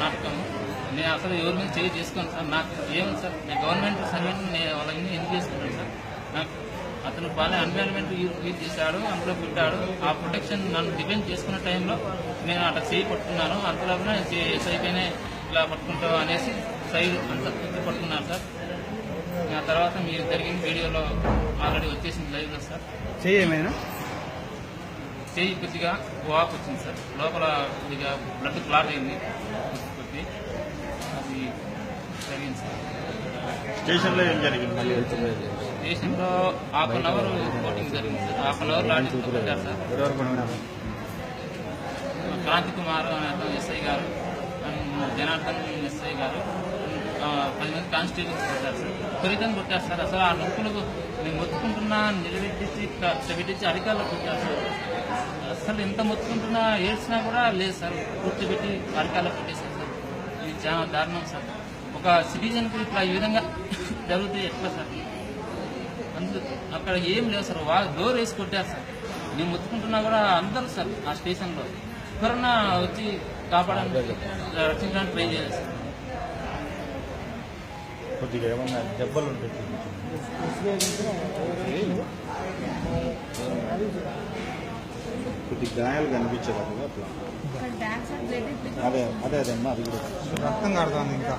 నాటకం. నేను అసలు ఎవరి మీద చేయి చేసుకోను సార్. నాకు ఏం సార్? నేను గవర్నమెంట్ సర్వెంట్ నేను వాళ్ళని ఎందుకు చేసుకున్నాను సార్? నాకు అతను బాగా ఎన్వైరన్మెంట్ యూజ్ చేశాడు అందులో పెట్టాడు. ఆ ప్రొటెక్షన్ నన్ను డిపెండ్ చేసుకున్న టైంలో నేను అట్లా చేయి పట్టుకున్నాను. అంతలోపల ఎస్ఐపైనే ఇలా పట్టుకుంటావు అనేసి సైడ్ అంత పట్టుకున్నాను సార్. ఆ తర్వాత మీరు జరిగిన వీడియోలో ఆల్రెడీ వచ్చేసింది లైవ్లో సార్. చెయ్యి ఏమైనా? చేయి కొద్దిగా వాక్ వచ్చింది సార్. లోపల కొద్దిగా బ్లడ్ క్లాట్ అయింది కొద్ది అది జరిగింది సార్ స్టేషన్లో ఏం జరిగింది? మళ్ళీ దేశంలో హాఫ్ అన్ అవర్ కోటింగ్ జరిగింది. సార్ హాఫ్ అన్ అవర్ లాంటి సార్? క్రాంతి కుమార్ అనే ఎస్ఐ గారు జనార్దన్ ఎస్ఐ గారు ఆ, పది మంది కానిస్టేబుల్స్ కొట్టారు సార్. విపరీతంగా కొట్టారు సార్. అసలు ఆ నొప్పులకు నేను మొత్తుకుంటున్నా నిలబెట్టించి పెట్టించి అధికారులు కొట్టారు సార్. అసలు ఎంత మొత్తుకుంటున్నా ఏడ్చినా కూడా లేదు సార్. కూర్చోబెట్టి అధికారులు కొట్టేశారు సార్. ఇది చాలా దారుణం సార్. ఒక సిటిజన్కి ఇట్లా ఈ విధంగా జరిగితే ఎట్లా సార్? అక్కడ ఏం లేదు సార్. వా డోర్ వేసి కొట్టారు సార్. నేను మొత్తుకుంటున్నా కూడా అందరూ సార్ ఆ స్టేషన్లో. ఎవరన్నా వచ్చి కాపాడడానికి రక్షించడానికి ట్రై చేయలేదు సార్. కొద్దిగా ఏమన్నా దెబ్బలు ఉంటాయి కొద్ది గాయాలు కనిపించదు అట్లా. అదే అదే అదే అమ్మా అది కూడా. రక్తం కాడుతుంది ఇంకా.